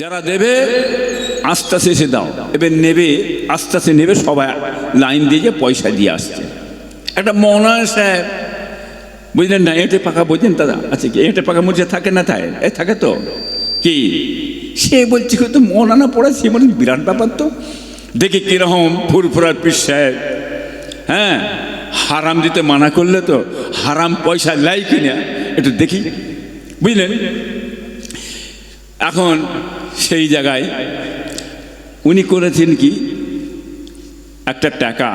যারা দেবে আস্তে আস্তে এসে দাও। এবার নেবে আস্তে আস্তে নেবে, সবাই লাইন দিয়ে পয়সা দিয়ে আসছে। একটা মৌলানা সাহেব, বুঝলেন না, এঁটে পাকা বুঝলেন দাদা আচ্ছা কি, এঁটে পাকা মুছে থাকে না থাকে এ থাকে তো? কি? সে বলছে তো মৌলানা পড়াচ্ছে মানে বিরাট ব্যাপার তো। দেখি কীরকম ফুরফুরার পিস সাহেব। হ্যাঁ হারাম দিতে মানা করলে তো হারাম পয়সা লাই কিনা, একটু দেখি। বুঝলেন? এখন সেই জায়গায় উনি করেছেন কি? একটা টাকা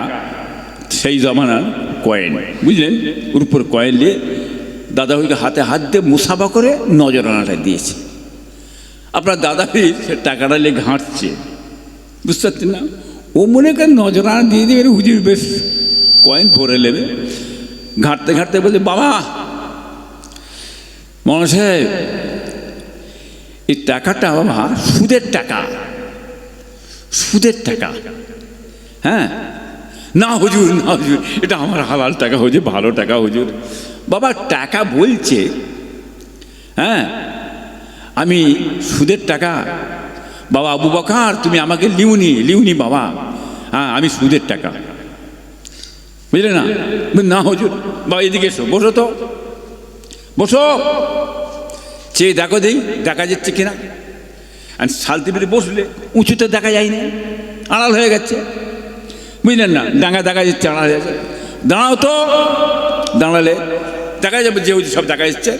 সেই জমানার কয়েন বুঝলেন? ওর উপর কয়েন নিয়ে দাদা ভাইকে হাতে হাত দিয়ে মুসাফা করে নজরানাটা দিয়েছে। আপনার দাদা সে টাকাটা নিয়ে ঘাঁটছে বুঝতে পারছেন না? ও মনে করে নজরানা দিয়ে দেবে হুজুর, বেশ কয়েন ভরে নেবে। ঘাঁটতে ঘাঁটতে বলছে, বাবা মনে সাহেব এই টাকাটা বাবা সুদের টাকা। সুদের টাকা। হ্যাঁ? না হুজুর না হুজুর, এটা আমার হালাল টাকা হুজুর, ভালো টাকা হুজুর। বাবা, টাকা বলছে হ্যাঁ? আমি সুদের টাকা। বাবা, আবু বকার, তুমি আমাকে লিউনি লিউনি বাবা। হ্যাঁ আমি সুদের টাকা। বুঝলে না? না হুজুর, বাবা, এদিকে এসো, বসো তো। বসো। চেয়ে দেখো দেই দেখা যাচ্ছে কিনা? আর শালতি বেড়ে বসলে উঁচুতে দেখা যায় না আড়াল হয়ে গেছে। বুঝলেন না? ডাঙা দেখা যাচ্ছে, আড়াল হয়ে যাচ্ছে দাঁড়াও তো। দাঁড়ালে দেখা যাবে যে সব দেখা যাচ্ছে।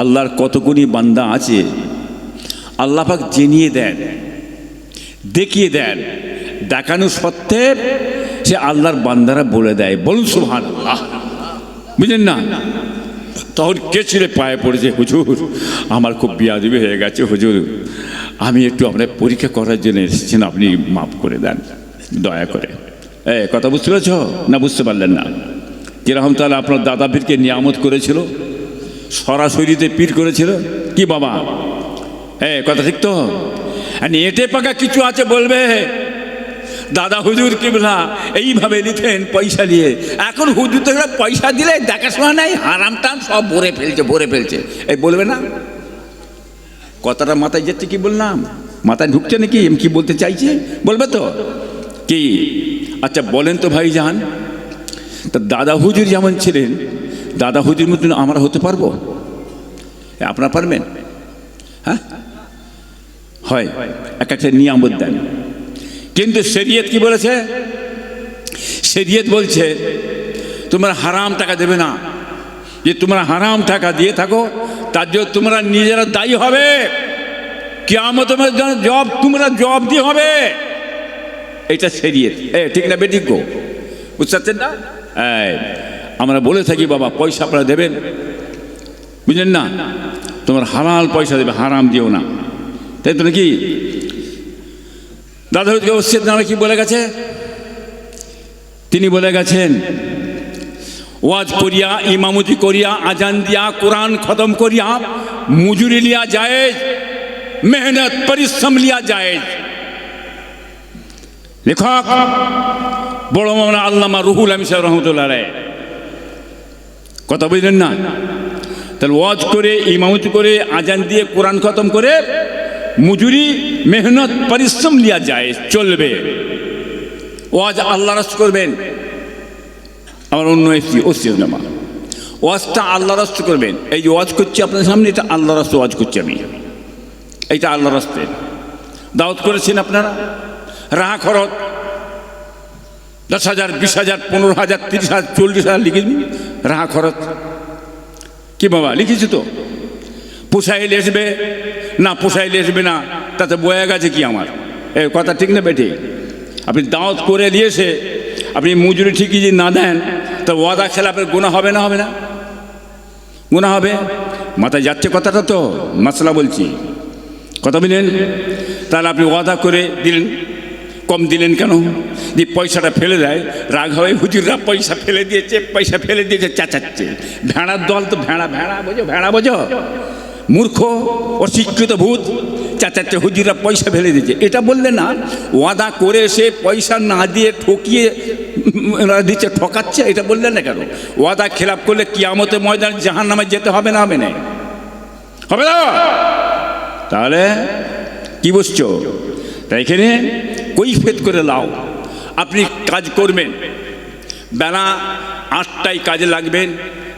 আল্লাহর কতগুনি বান্দা আছে। আল্লাহ পাক জেনিয়ে দেন, দেখিয়ে দেন। দেখানো সত্ত্বে সে আল্লাহর বান্দারা বলে দেয়। বলুন সুহান বুঝলেন না? তখন কে ছেলে পায়ে পড়েছে? হুজুর, আমার খুব বিয়াদিবি হয়ে গেছে, হুজুর। আমি একটু আপনার পরীক্ষা করার জন্য এসেছেন আপনি মাফ করে দেন, দয়া করে। এ, কথা বুঝতে পেরেছ? না, বুঝতে পারলেন না। কীরকম তাহলে আপনার দাদা পীরকে নিয়ামত করেছিল? সরাসরিতে পীর করেছিল? কি বাবা? হ্যাঁ কথা ঠিক তো? এটে পাকা কিছু আছে বলবে? দাদা হুজুর কিবলা, এইভাবে নিতেন পয়সা নিয়ে। এখন হুজুর তো পয়সা দিলে দেখাশোনা নাই, হারাম টাম সব ভরে ফেলছে ভরে ফেলছে। এই বলবে না? কথাটা মাথায় যাচ্ছে কি বললাম? মাথায় ঢুকছে নাকি? আমি কি বলতে চাইছি? বলবে তো? কি? আচ্ছা বলেন তো ভাই জান তা দাদা হুজুর যেমন ছিলেন, দাদা হুজুর মতন আমরা হতে পারব? আপনারা পারবেন? হ্যাঁ? হয়, এক একটা নিয়ামত দেন। কিন্তু শরিয়ত কি বলেছে? শরিয়ত বলছে, তোমরা হারাম টাকা দেবে না। যে তোমরা হারাম টাকা দিয়ে থাকো, তার জন্য তোমরা নিজেরা দায়ী হবে। কেমন তোমার জব তোমরা জব দিয়ে হবে। এটা শরিয়ত। এ, ঠিক না বেঠিক গো? বুঝতে পারছেন না? আমরা বলে থাকি, বাবা, পয়সা আপনারা দেবেন। বুঝলেন না? তোমার হালাল পয়সা দেবে, হারাম দিও না। তাই তো নাকি? দাদা হুজুর ওসিয়ত নামে কি বলে গেছে? তিনি বলে গেছেন, ওয়াজ করিয়া, ইমামতি করিয়া, আজান দিয়া, কোরআন খতম করিয়া, মজুরি লিয়া যায় মেহনত, পরিশ্রম লিয়া যায় লেখক, বড় মামলা আল্লামা রুহুল আমি সাহেব রহমতুল্লাহ রায় কথা বুঝলেন না? তাহলে ওয়াজ করে, ইমামতি করে, আজান দিয়ে কোরআন খতম করে মজুরি, মেহনত, পরিশ্রম লিয়া যায়, চলবে। ওয়াজ আল্লাহ রাস করবেন। আমার অন্য একটি ওসিয়ত নামা ওয়াজটা আল্লাহ রাস্ত করবেন। এই যে ওয়াজ করছি আপনার সামনে, এটা আল্লাহ রাস্ত ওয়াজ করছি আমি। এইটা আল্লাহ রাস্তে দাওয়াত করেছেন আপনারা? রাহা খরচ। দশ হাজার, বিশ হাজার, পনেরো হাজার, তিরিশ হাজার, চল্লিশ হাজার লিখে দিন। রাহা খরচ। কি বাবা, লিখেছি তো? পোষাইলে আসবে না, পোষাইলে আসবে না, তাতে বয়া গেছে কি আমার? এ কথা ঠিক না বেটে আপনি দাওয়াত করে দিয়েছে, আপনি মজুরি ঠিকই যদি না দেন, তো ওয়াদা খেলাপের গুণা হবে না হবে না? গুণা হবে? মাথায় যাচ্ছে কথাটা তো, মাসলা বলছি। কথা বললেন? তাহলে আপনি ওয়াদা করে দিলেন, কম দিলেন কেন? যে পয়সাটা ফেলে দেয়, রাগ হবে হুজুররা পয়সা ফেলে দিয়েছে, পয়সা ফেলে দিয়েছে, চাচাচ্ছে। ভেড়ার দল তো ভেড়া ভেড়া, বোঝো ভেড়া, বোঝো। মূর্খ, অশিক্ষিত ভূত, চাচাচ্ছে হুজুররা পয়সা ফেলে দিয়েছে। এটা বললে না, ওয়াদা করে সে পয়সা না দিয়ে ঠকিয়ে দিচ্ছে, ঠকাচ্ছে, এটা বললেন না কেন? ওয়াদা খেলাপ করলে কিয়ামতে ময়দান জাহান নামে যেতে হবে না হবে না? হবে না? তাহলে কি বসছো তা এখানে কৈফেত করে লাও। আপনি কাজ করবেন। বেলা আটটায় কাজে লাগবেন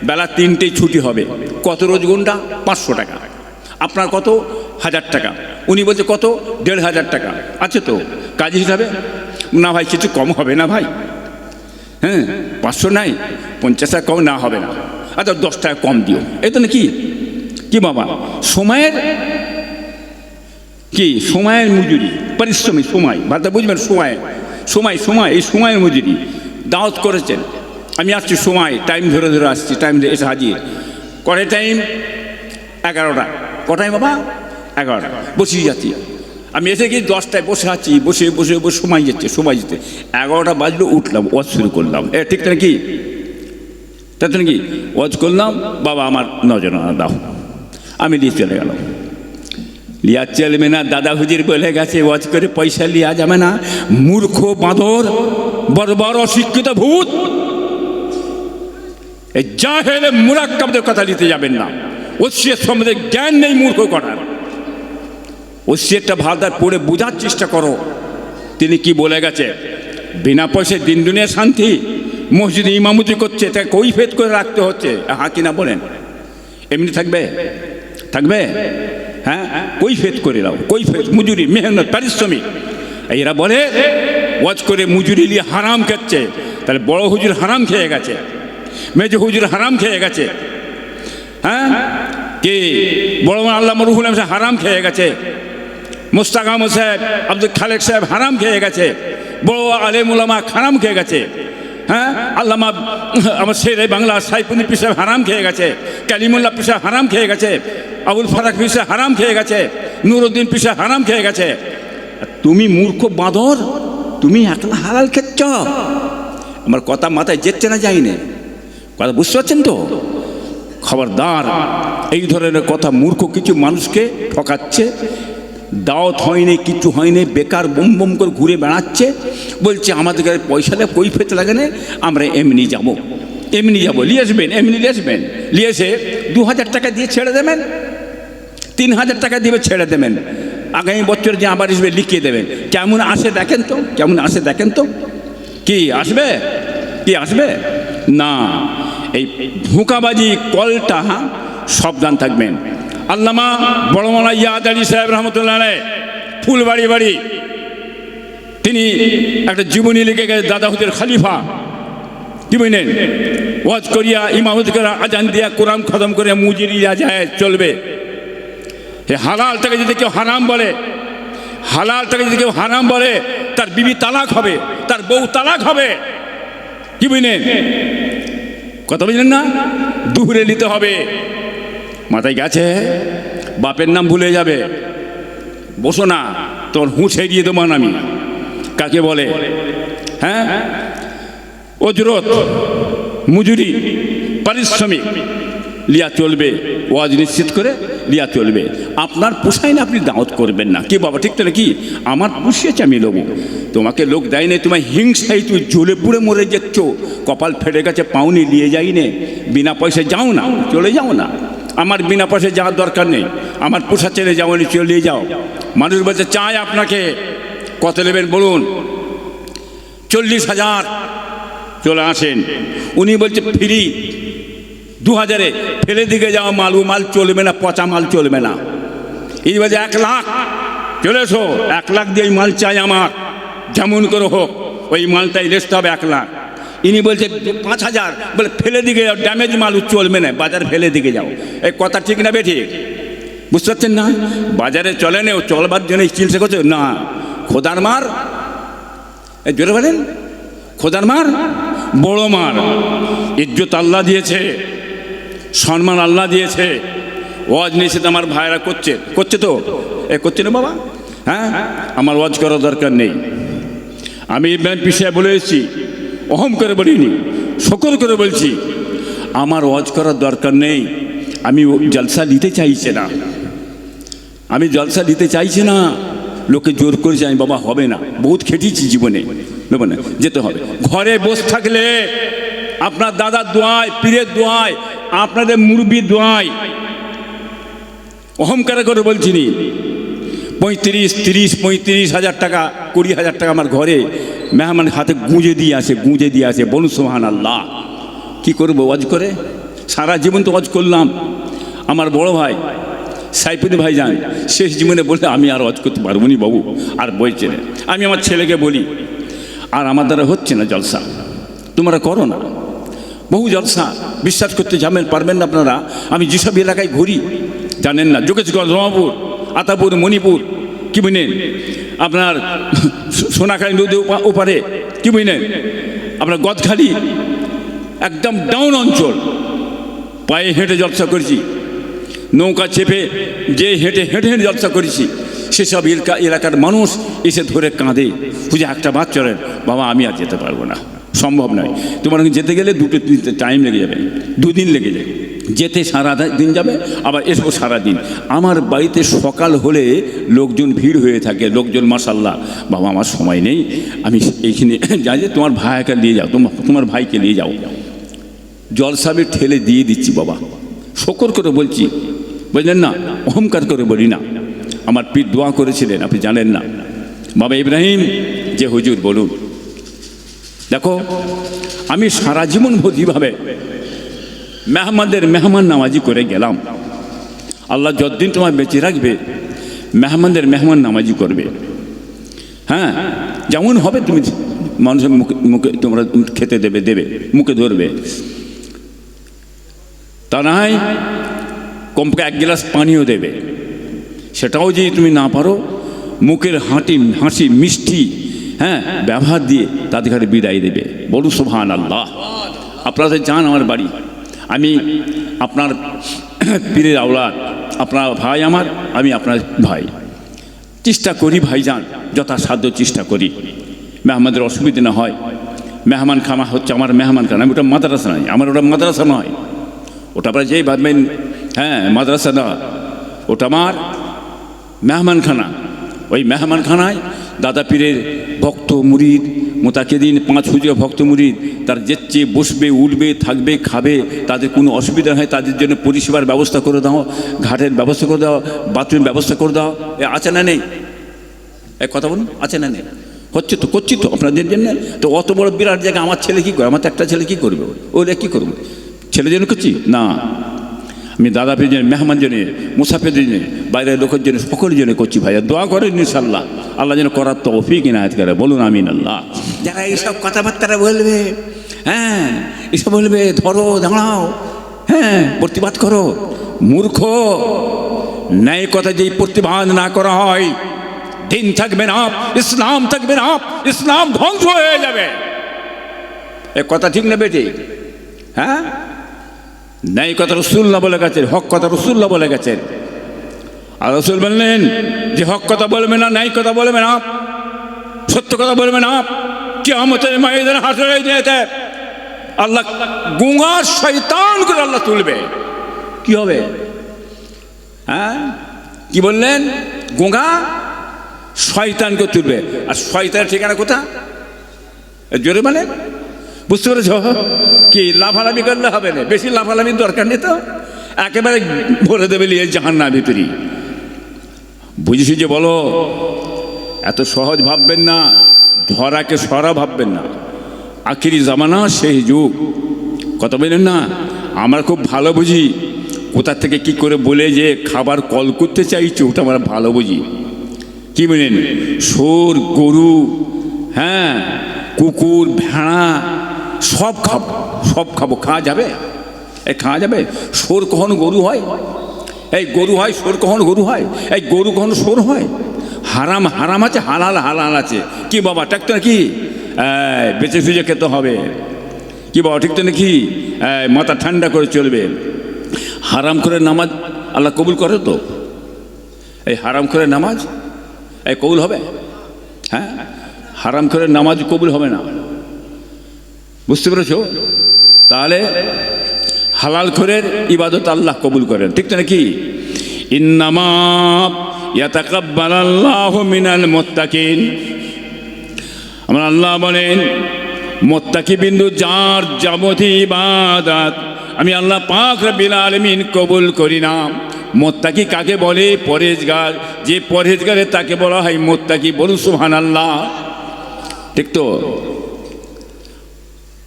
বেলা তিনটেই ছুটি হবে। কত রোজ গুন্ডা? পাঁচশো টাকা। আপনার কত? হাজার টাকা। উনি বলছে, কত? দেড় হাজার টাকা। আছে তো? কাজ হিসাবে? না ভাই, কিছু কম হবে না ভাই। হ্যাঁ পাঁচশো নাই, পঞ্চাশ টাকা কম না হবে না। আচ্ছা দশ টাকা কম দিও। এই তো নাকি? কি বাবা? সময়ের? কি? সময়ের মজুরি। পরিশ্রমী সময়। ভাষা বুঝবেন, সময়। সময় সময়, এই সময়ের মজুরি। দাওয়াত করেছেন। আমি আসছি সময় টাইম ধরে ধরে আসছি টাইম ধরে এসে হাজির। কটায় টাইম এগারোটা। কটায় বাবা? এগারোটা। বসিয়ে যাচ্ছি। আমি এসে গিয়ে দশটায় বসে আছি, বসে বসে বসে সময় যাচ্ছে, সময় যেতে এগারোটা বাজলো, উঠলাম, ওয়াজ শুরু করলাম। এ, ঠিক নাকি তো নাকি ওয়াজ করলাম, বাবা আমার নজরানা দাও। আমি নিয়ে চলে গেলাম। লিয়া চলবে না, দাদা হুজির বলে গেছে, ওয়াজ করে পয়সা লিয়া যাবে না। মূর্খ বাঁদর বর্বর অশিক্ষিত ভূত। এই জাহেলে মুরাক্কাবদের কথা নিতে যাবেন না। ওসিয়ত সম্বন্ধে জ্ঞান নেই মূর্খ করার। ওসিয়তটা ভালদার পড়ে বোঝার চেষ্টা করো। তিনি কি বলে গেছে? বিনা পয়সায় দিন দুনিয়া শান্তি, মসজিদে ইমামতি করছে, তাকে কৈফেত করে রাখতে হচ্ছে। হ্যাঁ কিনা বলেন? এমনি থাকবে? থাকবে? হ্যাঁ? কৈফেত করে দাও। কৈফেত মজুরি, মেহনত, পারিশ্রমিক। এরা বলে, ওয়াজ করে মজুরি নিয়ে হারাম খাচ্ছে। তাহলে বড় হুজুর হারাম খেয়ে গেছে। মেজ হুজুর হারাম খেয়ে গেছে। হ্যাঁ? কে? বড় আল্লাহ রুহুল আলম সাহেব হারাম খেয়ে গেছে। মুস্তাক আহমদ সাহেব, আব্দুল খালেক সাহেব হারাম খেয়ে গেছে। বড় আলেমুলামা হারাম খেয়ে গেছে। হ্যাঁ? আল্লামা, আমার শেরে বাংলা সাইফুদ্দিন পিসাব হারাম খেয়ে গেছে। কালিমুল্লাহ পিসা হারাম খেয়ে গেছে। আবুল ফারাক পিসা হারাম খেয়ে গেছে। নুরুদ্দিন পিসা হারাম খেয়ে গেছে। তুমি মূর্খ বাঁদর, তুমি একলা হালাল খেচ্ছ। আমার কথা মাথায় যেচ্ছে না যায়নি। কথা বুঝতে পারছেন তো? খবরদার, এই ধরনের কথা মূর্খ কিছু মানুষকে ঠকাচ্ছে, দাওয়াত হয়নি, কিছু হয়নি, বেকার বুম বুম করে ঘুরে বেড়াচ্ছে, বলছে আমাদের কাছে পয়সা দেয় কই ফেতে লাগে না, আমরা এমনি যাব। এমনি যাব, নিয়ে আসবেন, এমনি নিয়ে আসবেন। নিয়ে এসে দু হাজার টাকা দিয়ে ছেড়ে দেবেন, তিন হাজার টাকা দিয়ে ছেড়ে দেবেন। আগামী বছর যে আবার আসবে, লিখিয়ে দেবেন। কেমন আসে দেখেন তো, কেমন আসে দেখেন তো। কি, আসবে? কি, আসবে? না। এই ভুকাবাজি কলটা সাবধান থাকবেন। আল্লামা বড়মালা ইয়াদ আলী সাহেব রহমতুল্লাহ ফুলবাড়ি বাড়ি, তিনি একটা জীবনী লিখে গেছে দাদা হুদের খালিফা। কি বুঝলেন ওয়াজ করিয়া, ইমামত করে আজান দিয়া, কোরআন খতম করে মুজিরিয়া যায় চলবে। হালালটাকে যদি কেউ হারাম বলে হালালটাকে যদি কেউ হারাম বলে, তার বিবি তালাক হবে, তার বউ তালাক হবে। কি বুঝলেন কথা বুঝলেন না? দুপুরে নিতে হবে। মাথায় গেছে বাপের নাম ভুলে যাবে। বসো না, তোর হুঁছে গিয়ে দেবো আমি। কাকে বলে? হ্যাঁ? অজরত, মজুরি, পারিশ্রমিক। লিয়া চলবে, ওয়াজ নিশ্চিত করে লিয়া চলবে। আপনার পোষায় না আপনি দাওয়াত করবেন না। কি বাবা, ঠিক তাহলে কি আমার পুষিয়েছে আমি লোক তোমাকে লোক দেয় না তোমার হিংসাই তুই জ্বলে পুড়ে মরে যাচ্ছ। কপাল ফেটে গেছে পাউনি নিয়ে যাই নে। বিনা পয়সায় যাও না, চলে যাও না। আমার বিনা পয়সায় যাওয়ার দরকার নেই। আমার পোষা ছেড়ে যাও চলে যাও। মানুষ বলছে চায় আপনাকে। কত নেবেন বলুন? চল্লিশ হাজার। চলে আসেন। উনি বলছে, ফ্রি। দু হাজারে ফেলে দিকে যাওয়া মাল ও মাল চলবে না, পচা মাল চলবে না। এই বলছে এক লাখ। চলে এসো, এক লাখ দিয়ে মাল চাই আমার। যেমন করে হোক, ওই মালটাই রেস্ট হবে এক লাখ। ইনি বলছে, পাঁচ হাজার। বলে, ফেলে দিকে যাও ড্যামেজ মাল চলবে না, বাজার ফেলে দিকে যাও। এই কথা ঠিক না বেঠিক বুঝতে পারছেন না? বাজারে চলে না ও চলবার জন্য চিকিৎসা করছে? না। খোদার মার। এই জোরে বলেন। খোদার মার। বড় মার। ইজ্জত আল্লাহ দিয়েছে। সম্মান আল্লাহ দিয়েছে। ওয়াজ নিষেধ আমার ভাইরা করছে। করছে তো? এ করছে না বাবা? হ্যাঁ? আমার ওয়াজ করার দরকার নেই। আমি ইব্রাহিম পিসায় বলে এসেছি, অহম করে বলিনি, শকর করে বলছি, আমার ওয়াজ করার দরকার নেই। আমি জলসা নিতে চাইছে না। আমি জলসা দিতে চাইছি না। লোকে জোর করেছে, আমি বাবা হবে না। বহুত খেটেছি জীবনে। যেতে হবে। ঘরে বসে থাকলে আপনার দাদার দোয়ায়, পীরের দোয়ায় আপনাদের মুরবির দোয়ায় অহংকার করে বলছি নি পঁয়ত্রিশ, তিরিশ, পঁয়ত্রিশ হাজার টাকা, কুড়ি হাজার টাকা আমার ঘরে মেহমান হাতে গুঁজে দিয়ে আসে, গুঁজে দিয়ে আসে। বলুন সোহান আল্লাহ কী করব, ওয়াজ করে? সারা জীবন তো ওয়াজ করলাম। আমার বড় ভাই, সাইফুদ্দিন ভাই যান শেষ জীবনে বলে আমি আর ওয়াজ করতে পারব নি বাবু। আর বলছে আমি আমার ছেলেকে বলি, আর আমার দ্বারা হচ্ছে না জলসা। তোমরা করো না। বহু জলসা বিশ্বাস করতে যাবেন, পারবেন না আপনারা। আমি যেসব এলাকায় ঘুরি, জানেন না, যোগেশগঞ্জ রমাপুর আতাপুর, মণিপুর, কি বুঝলেন? আপনার সোনাখালী নদী ওপা- ওপারে, কি বুঝলেন? আপনার গদখালি, একদম ডাউন অঞ্চল। পায়ে হেঁটে জলসা করেছি। নৌকা চেপে যে হেঁটে হেঁটে হেঁটে জলসা করেছি, সেসব এলাকা, এলাকার মানুষ এসে ধরে কাঁদে। বুঝে একটা বাচ্চারের বাবা, আমি আর যেতে পারব না। সম্ভব নয়। তোমার যেতে গেলে দুটো তিনটে টাইম লেগে যাবে, দুদিন লেগে যাবে। যেতে সারা দিন যাবে, আবার এসব সারা দিন। আমার বাড়িতে সকাল হলে লোকজন ভিড় হয়ে থাকে, লোকজন মাসাল্লাহ বাবা, আমার সময় নেই। আমি এইখানে যাই যে তোমার ভাইকে নিয়ে যাও তোমার ভাইকে নিয়ে যাও। জলসাবে ঠেলে দিয়ে দিচ্ছি বাবা। শকর করে বলছি, বুঝলেন না? অহংকার করে বলি না। আমার পীর দোয়া করেছিলেন, আপনি জানেন না। বাবা ইব্রাহিম, যে হুজুর বলুন। দেখো, আমি সারা জীবন ভোজিভাবে মেহমানদের মেহমান নামাজি করে গেলাম। আল্লাহ যতদিন তোমার বেঁচে রাখবে, মেহমানদের মেহমান নামাজি করবে। হ্যাঁ যেমন হবে তুমি মানুষের মুখে মুখে তোমরা খেতে দেবে দেবে, মুখে ধরবে। তা না হয় কমপক্ষে এক গ্লাস পানিও দেবে। সেটাও যদি তুমি না পারো, মুখের হাঁটি হাসি মিষ্টি হ্যাঁ ব্যবহার দিয়ে তাদের ঘরে বিদায় দেবে। বলু সোহান আল্লাহ আপনারা যান আমার বাড়ি। আমি আপনার পীরের আওলাদ, আপনার ভাই আমার, আমি আপনার ভাই। চেষ্টা করি ভাইজান, যথাসাধ্য চেষ্টা করি। মেহমানদের অসুবিধা না হয়। মেহমান খানা হচ্ছে আমার মেহমান খানা, আমি ওটা মাদ্রাসা নয়, আমার ওটা মাদ্রাসা নয়। ওটা আপনারা যেই ভাববেন হ্যাঁ মাদ্রাসা না। ওটা আমার মেহমানখানা। ওই মেহমানখানায় দাদা পীরের ভক্ত মুরিদ, মোতাকেদিন পাঁচ হুজুর ভক্ত মুরিদ, তার যেচ্ছে বসবে, উঠবে, থাকবে, খাবে, তাদের কোনো অসুবিধা হয়, তাদের জন্য পরিষেবার ব্যবস্থা করে দাও, ঘাটের ব্যবস্থা করে দাও, বাথরুমের ব্যবস্থা করে দাও। এ আছে না নেই? এক কথা বলুন, আছে না নেই? হচ্ছে তো, করছি তো আপনাদের জন্য। তো অত বড় বিরাট জায়গা, আমার ছেলে কী করে? আমার তো একটা ছেলে কী করবে? ওরা কী করব? ছেলে জন্য করছি? না। আমি দাদা পেয়ে জন্য মেহমান জন্য মুসাফের জন্য বাইরের লোকের জন্য সকলের জন্য করছি ভাইয়া। দোয়া করেন ইনশাল্লাহ আল্লাহ যেন করার তো অফিক ইনায়ত করে। বলুন আমিন আল্লাহ। যারা এইসব কথাবার্তারা বলবে হ্যাঁ এসব বলবে ধরো দাঁড়াও হ্যাঁ প্রতিবাদ করো। মূর্খ ন্যায় কথা যেই প্রতিবাদ না করা হয় দিন থাকবে না ইসলাম থাকবে না ইসলাম ধ্বংস হয়ে যাবে। এ কথা ঠিক না বেটি হ্যাঁ? ন্যায় কথা রসুল্লাহ বলে গেছেন, হক কথা রসুল্লাহ বলে গেছেন। আর রসুল বললেন যে, হক কথা বলবে না, ন্যায় কথা বলবে না, সত্য কথা বলবে না কি আমাদের মায়েদের হাসরে দিয়েছে আল্লাহ গুঙ্গার শয়তান করে আল্লাহ তুলবে। কি হবে? হ্যাঁ? কি বললেন? গুঙ্গা শয়তানকে তুলবে। আর শয়তানের ঠিকানা কোথা জোরে মানে বুঝতে পেরেছ? কি, লাফালাফি করলে হবে না? বেশি লাফালাফির দরকার নেই তো? একেবারে ভরে দেবে নিয়ে জাহান না ভিতরি বুঝেছি যে বলো, এত সহজ ভাববেন না, ধরাকে সরা ভাববেন না। আখিরি জামানা সেই যুগ। কথা বললেন না? আমরা খুব ভালো বুঝি। কোথা থেকে কি করে বলে যে খাবার কল করতে চাইছো, ওটা আমরা ভালো বুঝি। কি বলেন? সোর গরু হ্যাঁ কুকুর, ভেড়া সব খাব সব খাব। খাওয়া যাবে? এই খাওয়া যাবে? সোর কখনো গরু হয়? এই গরু হয়, সোর কখনো গরু হয়? এই গরু কখনো সোর হয়? হারাম হারাম আছে, হালাল হালাল আছে। কি বাবা, ঠিক তো নাকি? বেঁচে সুজে খেতে হবে। কি বাবা, ঠিক তো নাকি? মাথা ঠান্ডা করে চলবে। হারাম করে নামাজ আল্লাহ কবুল করে তো? এই হারাম করে নামাজ? এই কবুল হবে? হ্যাঁ? হারাম করে নামাজ কবুল হবে না। বুঝতে পেরেছ? তাহলে হালাল করের ইবাদত আল্লাহ কবুল করেন, ঠিক তো নাকি? আল্লাহু মিনাল আমার আল্লাহ বলেন, মোত্তাকি বিন্দু আমি আল্লাহ কবুল করি না। মোত্তাকি কাকে বলে? পরেজগার যে পরেজগারে তাকে বলা হয় মোত্তাকি বলুন সুহান আল্লাহ ঠিক তো?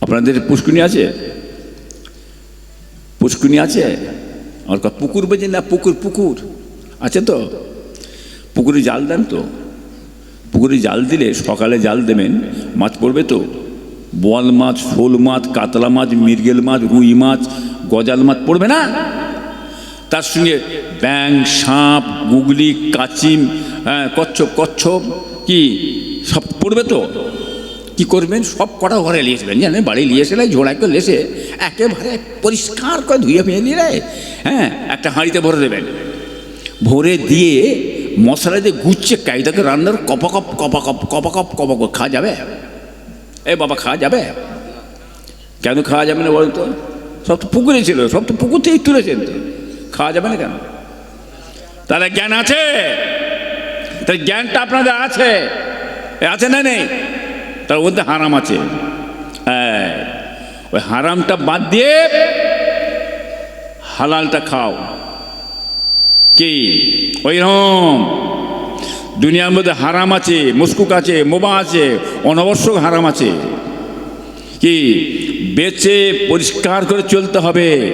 আপনাদের পুষ্কুনি আছে? পুষ্কুনি আছে? কা- পুকুর বোঝেন না পুকুর পুকুর। আছে তো? পুকুরে জাল দেন তো। পুকুরে জাল দিলে সকালে জাল দেবেন মাছ পড়বে তো। বোয়াল মাছ শোল মাছ কাতলা মাছ মৃগেল মাছ রুই মাছ গজাল মাছ পড়বে না? তার সঙ্গে ব্যাং সাপ গুগলি কাচিম হ্যাঁ, কচ্ছপ কচ্ছপ কি? সব পড়বে তো? কি করবেন? সব কটা ঘরে নিয়ে আসবেন জানেন, বাড়ি নিয়ে এসে ঝোড়ায় করে লেসে একেবারে পরিষ্কার করে ধুয়ে ফেলে নিয়ে হ্যাঁ একটা হাঁড়িতে ভরে দেবেন। ভরে দিয়ে মশলা দিয়ে গুচ্ছে কায়দাকে রান্নার কপাকপ কপাকপ কপাকপ কপাকপ খাওয়া যাবে? এ বাবা, খাওয়া যাবে? কেন খাওয়া যাবে না বলতো? সব তো পুকুরে ছিল, সব তো পুকুর থেকেই তুলেছেন তো। খাওয়া যাবে না কেন? তাহলে জ্ঞান আছে? তাহলে জ্ঞানটা আপনাদের আছে। আছে না নেই? তার মধ্যে হারাম আছে। হ্যাঁ ওই হারামটা বাদ দিয়ে হালালটা খাও। কি? ওই রকম দুনিয়ার মধ্যে হারাম আছে মুস্কুক আছে, মোবা আছে, অনাবশ্যক হারাম আছে। কি? বেচে পরিষ্কার করে চলতে হবে।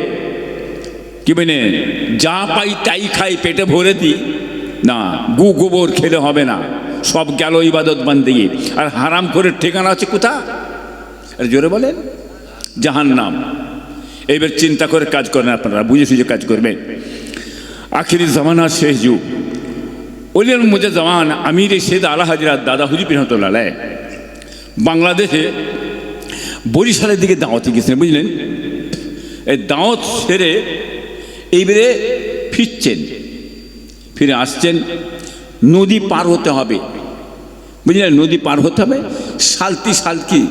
কি মানে? যা পাই তাই খাই, পেটে ভরে দিই। না, গু গোবর খেলে হবে না। সব গেল ইবাদত বান্দিগি। আর হারাম করে ঠিকানা আছে কোথা আর জোরে বলেন জাহান নাম এইবার চিন্তা করে কাজ করেন আপনারা, বুঝে সুঝে কাজ করবেন। আখিরি জামানার শেষ যুগ। ওলিয়ান মুজা জামান আমির সেদ আলা হাজরাত দাদা হুজি রহমতুল্লাহ বাংলাদেশে বরিশালের দিকে দাওয়াতে গেছিলেন বুঝলেন? এই দাওয়াত সেরে এইবারে ফিরছেন। ফিরে আসছেন। নদী পার হতে হবে। বুঝলেন? নদী পার হতে হবে। সালতি সালকি।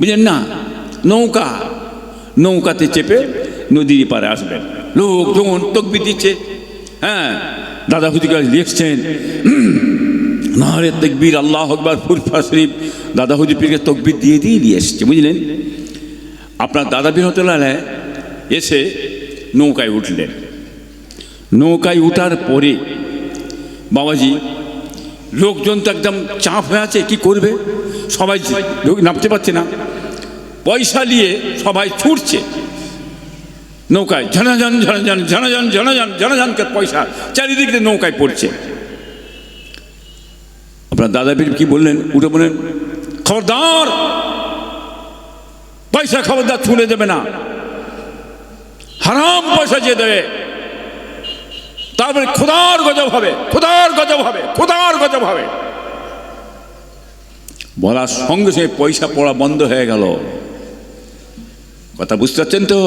বুঝলেন না? নৌকা। নৌকাতে চেপে নদীর পারে আসবেন। লোক লোকজন তকবি দিচ্ছে। হ্যাঁ? দাদা হুদিকে লিখছেন নাহরে তকবির, আল্লাহ আকবর, ফুরফা শরীফ। দাদা হুদি পীরকে তকবির দিয়ে দিয়ে নিয়ে এসছে, বুঝলেন? আপনার দাদা বিহতলাল এসে নৌকায় উঠলেন। নৌকায় উঠার পরে বাবাজি লোকজন তো একদম চাপ হয়ে আছে কি করবে সবাই নামতে পারছে না পয়সা নিয়ে সবাই ছুটছে নৌকায় ঝনাঝন ঝনাঝন ঝনাঝন ঝনাঝন ঝনাঝনকে পয়সা চারিদিক দিয়ে নৌকায় পড়ছে আপনার দাদা বীর কি বললেন উঠে বললেন খবরদার পয়সা খবরদার ছুঁড়ে দেবে না হারাম পয়সা যে দেবে তারপরে খোদার গজব হবে, খোদার গজব হবে, খোদার গজব হবে। বলার সঙ্গে সঙ্গে পয়সা পড়া বন্ধ হয়ে গেল। কথা বুঝতে পারছেন তো?